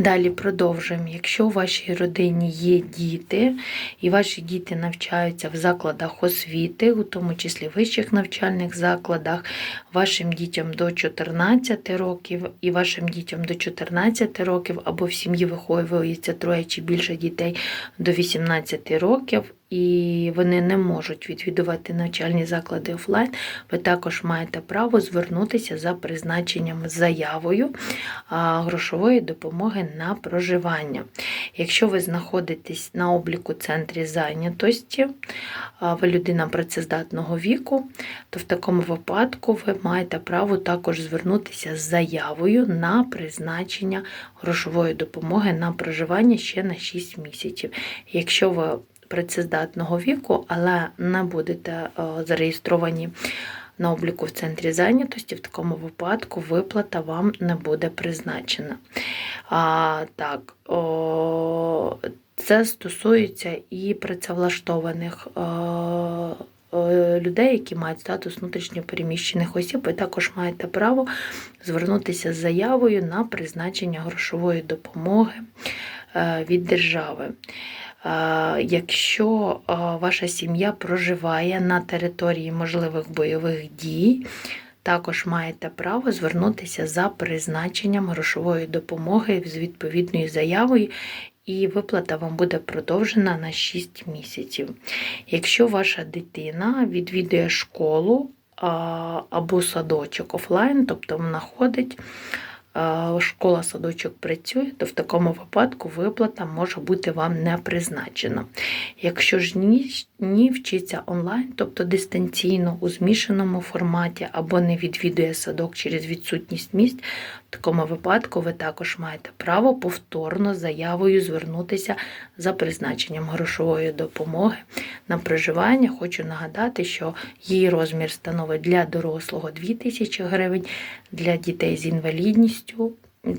Далі продовжуємо. Якщо у вашій родині є діти, і ваші діти навчаються в закладах освіти, у тому числі вищих навчальних закладах, вашим дітям до 14 років і вашим дітям до 14 років, або в сім'ї виховується троє чи більше дітей до 18 років, і вони не можуть відвідувати навчальні заклади офлайн, ви також маєте право звернутися за призначенням заявою грошової допомоги на проживання. Якщо ви знаходитесь на обліку центрі зайнятості, ви людина працездатного віку, то в такому випадку ви маєте право також звернутися з заявою на призначення грошової допомоги на проживання ще на 6 місяців. Якщо ви працездатного віку, але не будете е, зареєстровані на обліку в центрі зайнятості, в такому випадку виплата вам не буде призначена. А, так, о, це стосується і працевлаштованих. е, е, Людей, які мають статус внутрішньопереміщених осіб, ви також маєте право звернутися з заявою на призначення грошової допомоги від держави. Якщо ваша сім'я проживає на території можливих бойових дій, також маєте право звернутися за призначенням грошової допомоги з відповідною заявою, і виплата вам буде продовжена на 6 місяців. Якщо ваша дитина відвідує школу або садочок офлайн, тобто вона ходить, школа садочок працює, то в такому випадку виплата може бути вам не призначена. Якщо ж ні, ні вчиться онлайн, тобто дистанційно у змішаному форматі, або не відвідує садок через відсутність місць, в такому випадку ви також маєте право повторно заявою звернутися за призначенням грошової допомоги на проживання. Хочу нагадати, що її розмір становить для дорослого 2000 гривень, для дітей з інвалідністю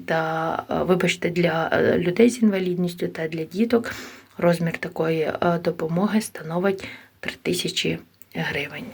та, е, вибачте, для е, людей з інвалідністю та для діток розмір такої е, допомоги становить 3000 гривень.